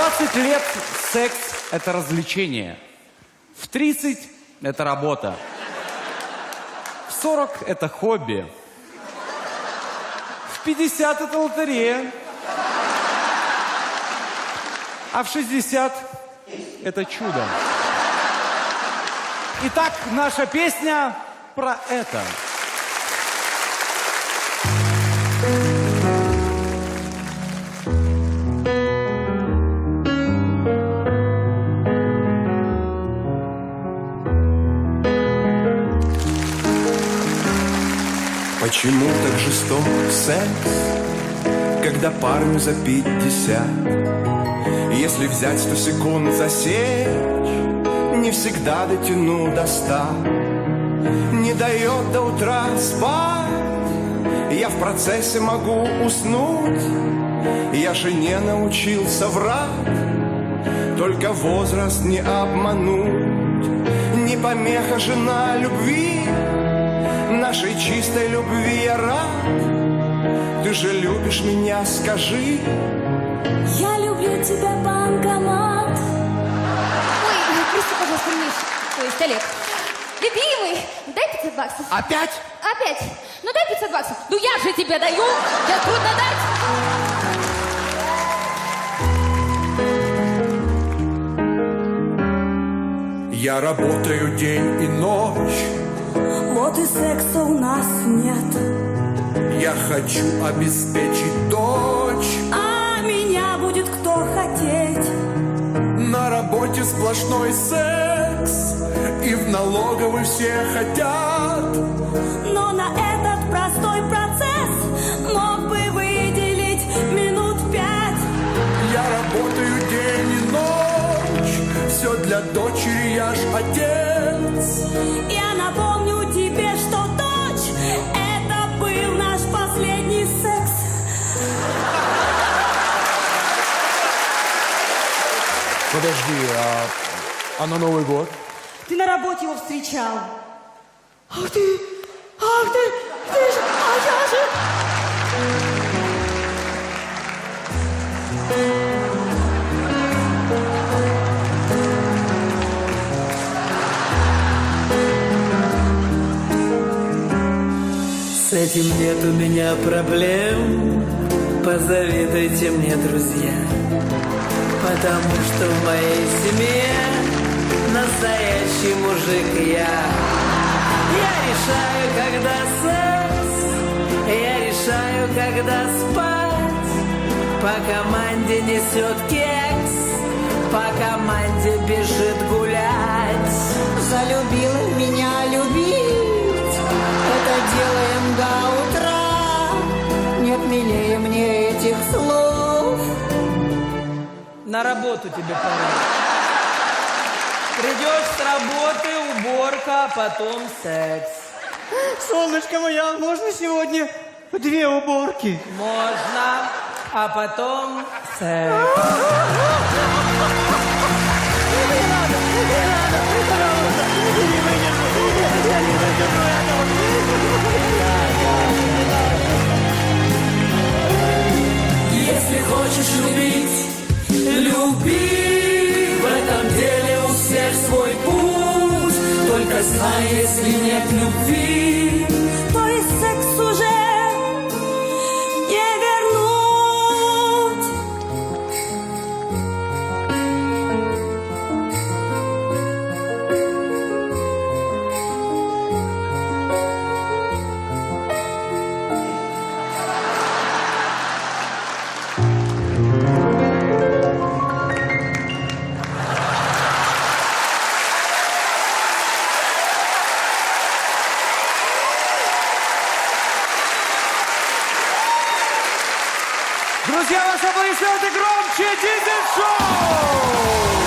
20 лет секс – это развлечение. В 30 – это работа. В 40 – это хобби. В 50 – это лотерея. А в 60 – это чудо. Итак, наша песня про это. Почему так жесток секс, когда парню за пятьдесят? Если взять сто секунд засечь, не всегда дотяну до ста. Не дает до утра спать, я в процессе могу уснуть. Я жене научился врать, только возраст не обмануть. Не помеха жена любви, нашей чистой любви я рад. Ты же любишь меня, скажи. Я люблю тебя, банкомат. Ой, прости, пожалуйста, Миш, то есть Олег. Любимый, дай 500 баксов. Опять? Опять? Ну дай 500 баксов. Ну я же тебе даю. Я трудно дать. Я работаю день и ночь, Вот и секса у нас нет. я хочу обеспечить дочь. А меня будет кто хотеть. На работе сплошной секс, и в налоговой все хотят. Но на этот простой процесс мог бы выделить минут пять. Я работаю день и ночь, все для дочери, я ж отец. Подожди, а, а на Новый год? Ты на работе его встречал. Ах ты, ах ты, ты же, а я же... С этим нет у меня проблем, позавидуйте мне, друзья, потому что в моей семье настоящий мужик я. Я решаю, когда секс, я решаю, когда спать, по команде несет кекс, по команде бежит гулять. Залюбила меня любить, это делаем до утра. Нет милее мне этих слов. На работу тебе пора. Придешь с работы, уборка, а потом секс. Солнышко моя, можно сегодня две уборки? Можно, а потом секс. Если Весна, если нет любви, то и секс Друзья, ваши аплодисменты громче! Дизель-шоу!